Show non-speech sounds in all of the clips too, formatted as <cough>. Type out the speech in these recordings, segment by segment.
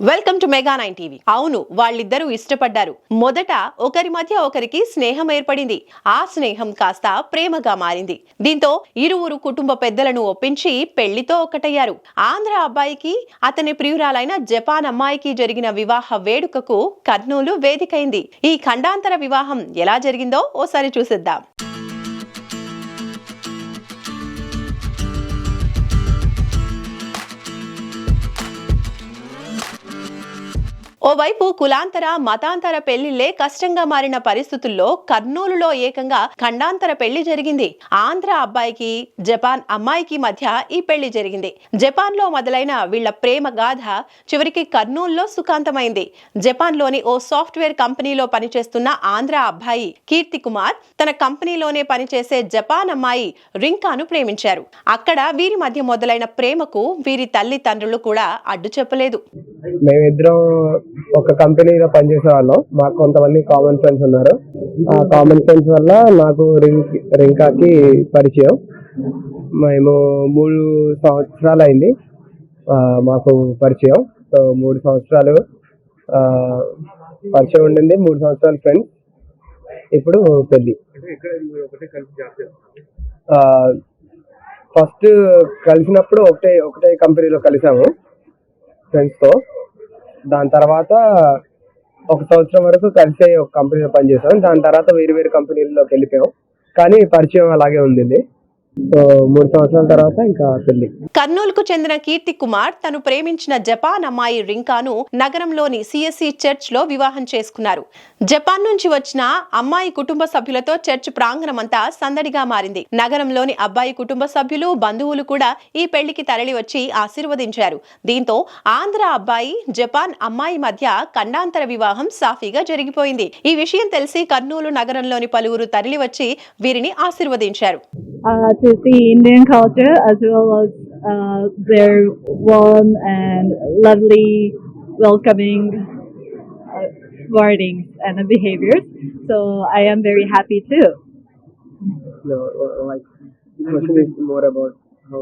Welcome to Mega nine TV అవును వాళ్ళిద్దరూ ఇష్టపడ్డారు. మొదట ఒకరి మధ్య ఒకరికి స్నేహం ఏర్పడింది. ఆ స్నేహం కాస్త ప్రేమగా మారింది. దీంతో ఇరువురు కుటుంబ పెద్దలను ఒప్పించి పెళ్ళితో ఒకటయ్యారు ఆంధ్ర అబ్బాయికి అతని ప్రియురాలైన జపాన్ అమ్మాయికి జరిగిన వివాహ వేడుకకు కర్నూలు వేదికైంది. ఈ ఖండాంతర వివాహం ఎలా జరిగిందో ఓసారి చూసేద్దాం. ఓవైపు కులాంతర మతాంతర పెళ్ళిళ్ళే కష్టంగా మారిన పరిస్థితుల్లో కర్నూలులో ఏకంగా ఖండాంతర పెళ్ళి జరిగింది. ఆంధ్ర అబ్బాయికి జపాన్ అమ్మాయికి మధ్య ఈ పెళ్ళి జరిగింది. జపాన్లో మొదలైన వీళ్ళ ప్రేమ గాథ చివరికి కర్నూలులో సుఖాంతమైంది. జపాన్లోని ఓ సాఫ్ట్వేర్ కంపెనీలో పనిచేస్తున్న ఆంధ్ర అబ్బాయి కీర్తి కుమార్ తన కంపెనీలోనే పనిచేసే జపాన్ అమ్మాయి రింకాను ప్రేమించారు. అక్కడ వీరి మధ్య మొదలైన ప్రేమకు వీరి తల్లిదండ్రులు కూడా అడ్డు చెప్పలేదు మేమిద్దరం ఒక కంపెనీలో పనిచేసే వాళ్ళం. మాకు కొంతమంది కామన్ ఫ్రెండ్స్ ఉన్నారు. ఆ కామన్ ఫ్రెండ్స్ వల్ల నాకు రింక్ రింకాకి పరిచయం. మేము మూడు సంవత్సరాలు అయింది మాకు పరిచయం. సో మూడు సంవత్సరాలు పరిచయం ఉండింది. మూడు సంవత్సరాలు ఫ్రెండ్స్ ఇప్పుడు పెళ్ళి. ఫస్ట్ కలిసినప్పుడు ఒకటే ఒకటే కంపెనీలో కలిసాము ఫ్రెండ్స్తో దాని తర్వాత ఒక సంవత్సరం వరకు కలిసే ఒక కంపెనీలో పనిచేసాం. దాని తర్వాత వేరు వేరు కంపెనీల్లోకి వెళ్ళిపోయాం. కానీ పరిచయం అలాగే ఉంది మూడు సంవత్సరాల తర్వాత ఇంకా పెళ్ళి కర్నూలుకు చెందిన కీర్తి కుమార్ తను ప్రేమించిన జపాన్ అమ్మాయి రింకాను నగరంలోని సిఎస్సి చర్చ్లో వివాహం చేసుకున్నారు. జపాన్ నుంచి వచ్చిన అమ్మాయి కుటుంబ సభ్యులతో చర్చ్ ప్రాంగణమంతా సందడిగా మారింది. నగరంలోని అబ్బాయి కుటుంబ సభ్యులు బంధువులు కూడా ఈ పెళ్ళికి తరలి వచ్చి ఆశీర్వదించారు. దీంతో ఆంధ్ర అబ్బాయి జపాన్ అమ్మాయి మధ్య ఖండాంతర వివాహం సాఫీగా జరిగిపోయింది. ఈ విషయం తెలిసి కర్నూలు నగరంలోని పలువురు తరలి వచ్చి వీరిని ఆశీర్వదించారు. Uh, to see Indian culture as well as uh, their warm and lovely welcoming uh, wordings and behaviors. So I am very happy too. like question is more about how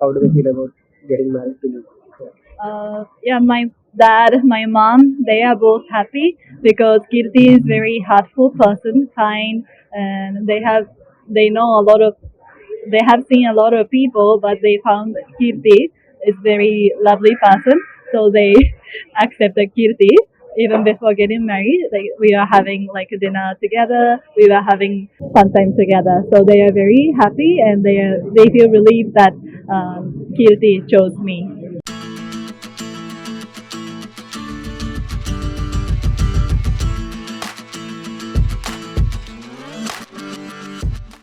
how do they feel about getting married to you Uh, yeah, my dad, my mom, they are both happy because Kirti is very heartful person, kind, and they have they know a lot of they have seen a lot of people, but they found Kirti is very lovely person, so they <laughs> accepted Kirti. Even before getting married, like we are having like a dinner together, we were having fun time together. So they are very happy and they are, they feel relieved that um, Kirti chose me.